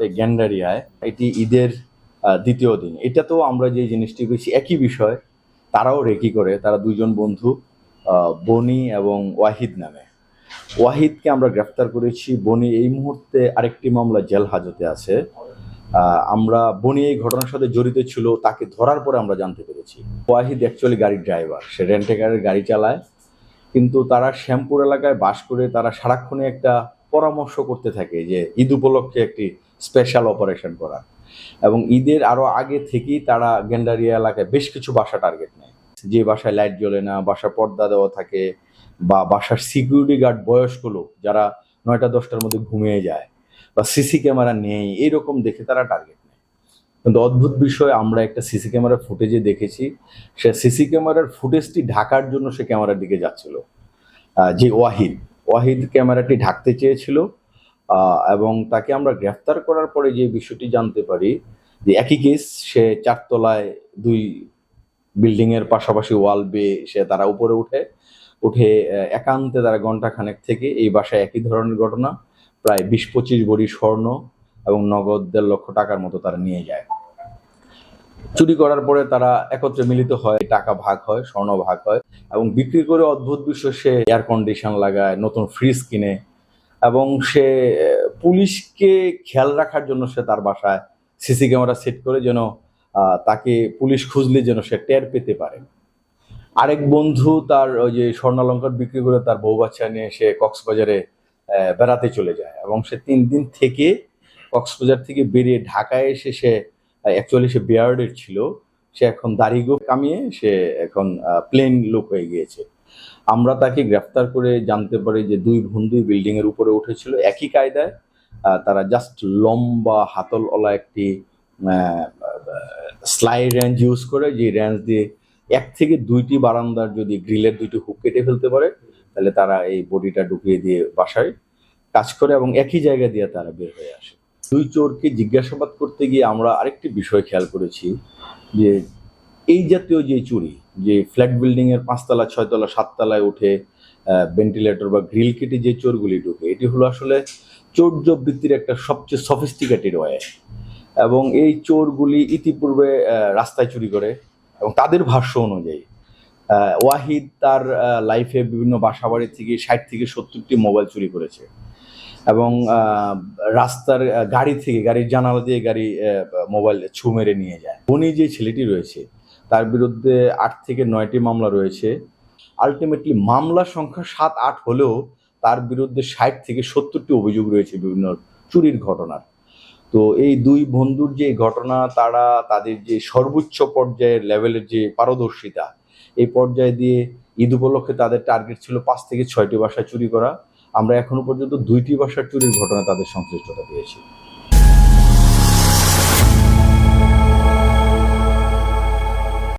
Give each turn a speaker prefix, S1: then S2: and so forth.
S1: গ্যান্ডারিয়ায় এটি ঈদের দ্বিতীয় দিন। এটাতেও আমরা যে জিনিসটি পেয়েছি একই বিষয়, তারাও রেকি করে, তারা দুইজন বন্ধু বনি এবং ওয়াহিদ নামে। ওয়াহিদকে আমরা গ্রেফতার করেছি। বনি এই মুহূর্তে আরেকটি মামলা জেল হাজতে আছে। আমরা, বনি এই ঘটনার সাথে জড়িত ছিল, তাকে ধরার পরে আমরা জানতে পেরেছি। ওয়াহিদ অ্যাকচুয়ালি গাড়ির ড্রাইভার সে রেন্টে গাড়ির গাড়ি চালায়, কিন্তু তারা শ্যামপুর এলাকায় বাস করে, তারা সারাক্ষণে একটা পরামর্শ করতে থাকে যে ঈদ উপলক্ষে একটি স্পেশাল অপারেশন করা। এবং ঈদের আরও আগে থেকেই তারা গেন্ডারিয়া এলাকায় বেশ কিছু বাসা টার্গেট নেয়। যে বাসায় লাইট জ্বলে না বাসা পর্দা দেওয়া থাকে বা বাসার সিকিউরিটি গার্ড বয়স্ক লোক যারা নয়টা, দশটার মধ্যে ঘুমিয়ে যায় বা সিসি ক্যামেরা নেই, এরকম দেখে তারা টার্গেট নেয়। কিন্তু অদ্ভুত বিষয়, আমরা একটা সিসি ক্যামেরার ফুটেজে দেখেছি, সে সিসি ক্যামেরার ফুটেজটি ঢাকার জন্য সে ক্যামেরার দিকে যাচ্ছিল। যে ওয়াহিদ। ওয়াহিদ ক্যামেরাটি ঢাকতে চেয়েছিল এবং তাকে আমরা গ্রেফতার করার পরে যে বিষয়টি জানতে পারি, যে একই কেস, সে চারতলায় দুই বিল্ডিং এর পাশাপাশি ওয়াল বেয়ে সে তারা উপরে উঠে উঠে একান্তে তারা ঘণ্টা খানেক থেকে এই বাসায় একই ধরনের ঘটনা, প্রায় বিশ পঁচিশ বড়ি স্বর্ণ এবং নগদ দেড় লক্ষ টাকার মতো তারা নিয়ে যায়। চুরি করার পরে তারা একত্রে মিলিত হয়, টাকা ভাগ হয়, স্বর্ণ ভাগ হয় এবং বিক্রি করে অদ্ভুত বিষয়, সে এয়ার কন্ডিশন লাগায়, নতুন ফ্রিজ কিনে এবং সে পুলিশকে খেয়াল রাখার জন্য সে তার বাসায় সিসি ক্যামেরা সেট করে যেন তাকে পুলিশ খুঁজলে যেন সে টের পেতে পারে। আরেক বন্ধু তার ওই যে স্বর্ণালঙ্কার বিক্রি করে তার বউ বাচ্চা নিয়ে সে কক্সবাজারে বেড়াতে চলে যায় এবং সে তিন দিন থেকে কক্সবাজার থেকে বেরিয়ে ঢাকায় এসে সে অ্যাকচুয়ালি সে বিয়ার্ডের ছিল। সে এখন দাড়িগো কামিয়ে সে এখন প্লেন লোক হয়ে গিয়েছে। আমরা তাকে গ্রেফতার করে জানতে পারি যে দুই বন্ধুই বিল্ডিং এর উপরে উঠেছিল। একই কায়দায় তারা জাস্ট লম্বা হাতলওয়ালা একটি স্লাইড রেঞ্জ ইউজ করে যে রেঞ্জ দিয়ে এক থেকে দুইটি বারান্দার যদি গ্রিলের দুইটি হুক কেটে ফেলতে পারে, তাহলে তারা এই বডিটা ঢুকিয়ে দিয়ে বাসায় কাজ করে এবং একই জায়গা দিয়ে তারা বের হয়ে আসে। দুই চোরকে জিজ্ঞাসাবাদ করতে গিয়ে আমরা আরেকটি বিষয় খেয়াল করেছি যে এই জাতীয় যে চুরি, যে ফ্ল্যাট বিল্ডিং এর পাঁচতলা, ছয়তলা, সাততলায় উঠে ভেন্টিলেটর বা গ্রিল কেটে যে চোরগুলি ঢুকে, এটি হলো আসলে চৌর্য বৃত্তির একটা সবচেয়ে সফিস্টিকেটেড ওয়ে এবং এই চোরগুলি ইতিপূর্বে রাস্তায় চুরি করে এবং তাদের ভাষ্য অনুযায়ী ওয়াহিদ তার লাইফে বিভিন্ন বাসাবাড়ি থেকে ষাট থেকে সত্তরটি মোবাইল চুরি করেছে। এবং রাস্তার গাড়ি থেকে, গাড়ির জানালা দিয়ে গাড়ি মোবাইল ছু মেরে নিয়ে যায়। উনি যে ছেলেটি রয়েছে, তার বিরুদ্ধে আট থেকে নয়টি মামলা রয়েছে। আলটিমেটলি মামলার সংখ্যা সাত, আট হলেও তার বিরুদ্ধে ষাট থেকে সত্তরটি অভিযোগ রয়েছে বিভিন্ন চুরির ঘটনার। তো এই দুই বন্ধুর যে ঘটনা, তারা তাদের যে সর্বোচ্চ পর্যায়ের লেভেলের যে পারদর্শিতা, এই পর্যায়ে দিয়ে ঈদ উপলক্ষে তাদের টার্গেট ছিল পাঁচ থেকে ছয়টি বাসায় চুরি করা। আমরা এখনও পর্যন্ত দুইটি বাসার চুরির ঘটনা তাদের সংশ্লিষ্টতা পেয়েছি